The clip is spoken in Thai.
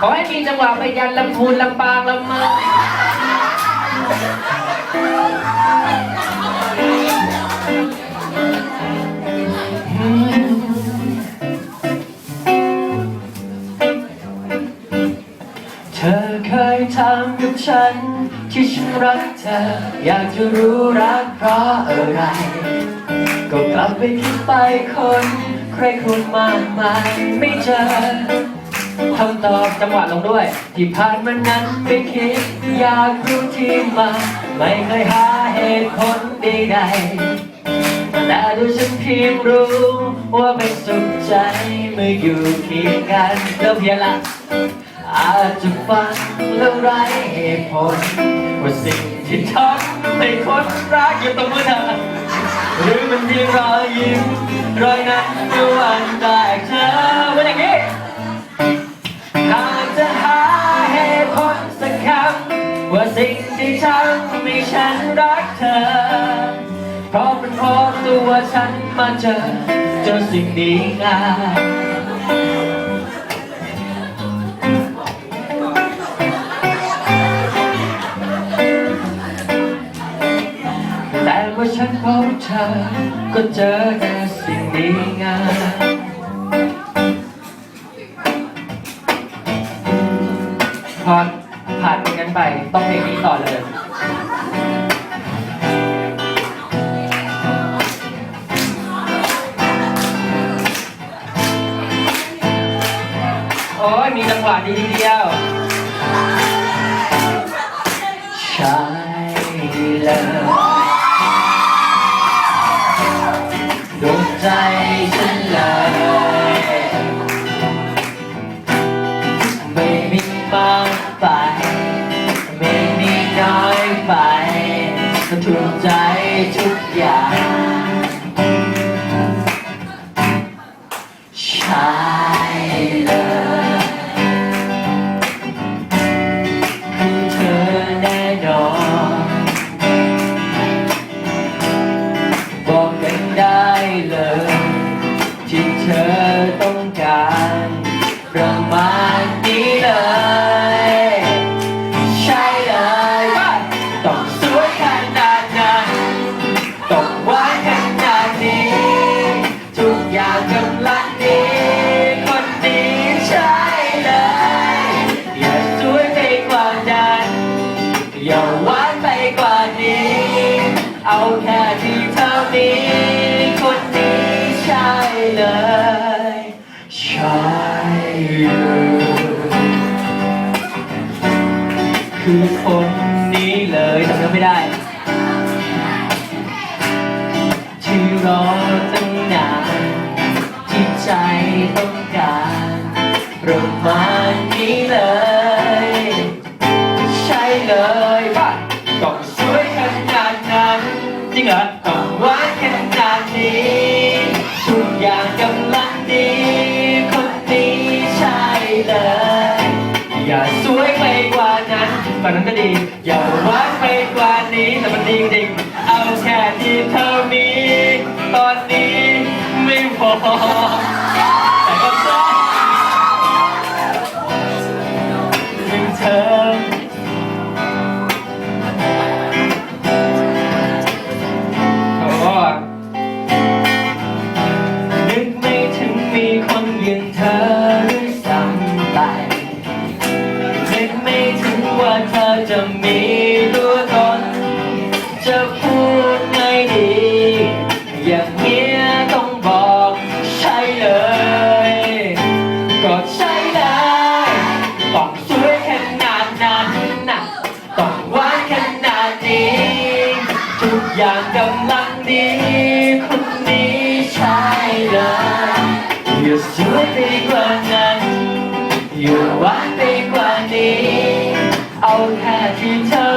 ขอให้มีจังหวะไปยันลำพูนลำปางลำเมืองเธอเคยทำกับฉัน ที่ฉันรักเธอ อยากจะรู้รักเพราะอะไร ก็กลับไปคิดไปคน ใครคนมากมายไม่เจอ คำตอบจังหวะลงด้วย ที่ผ่านมานั้นไม่คิด อยากรู้ที่มา ไม่เคยหาเหตุผลใดๆแต่ดูฉันเพียงรู้ ว่าเป็นสุขใจเมื่ออยู่เคียงกันแล้วเพียงละอาจจะฟังแล้วไร้เหตุผลว่าสิ่งที่ทำให้คนรักอยู่ตรงมือเธอหรือมันเพียงรอยยิ้มรอยนั้นเมื่อวันแร ที่ทำให้ฉันรักเธอ เพราะเป็นเพราะตัวฉันมาเจอเจอสิ่งดีงามแต่เมื่อฉันพบเธอ ก็เจอแต่สิ่งดีงามพอผ่าน นั้นไป ต้องเพลงนี้ต่อเลยโอ้ยมีจังหวะดีทีเดียวใช่เลยดวงใจฉันเลยไม่มีมากไป อย่างใช่เลยคือเธอแน่นอนบอกกันได้เลย ที่เธอต้องการประมาณ เอาแค่ที่เท่านี้คนนี้ใช่เลยใช่เลยคือคนนี้เลยจำเนื้อไม่ได้ที่รอ กว่ จะมีตัวตน จะพูดไงดี อย่างเนี้ยต้องบอกใช่เลย ก็ใช่เลยต้องสวยขนาดนั้นนะต้องหวานขนาดนี้ ทุกอย่างกำลังดีคนนี้ใช่เลยอย่าสวยไปกว่านั้นอย่าหวานไปกว่านี้ เอาแค่ที่เท่า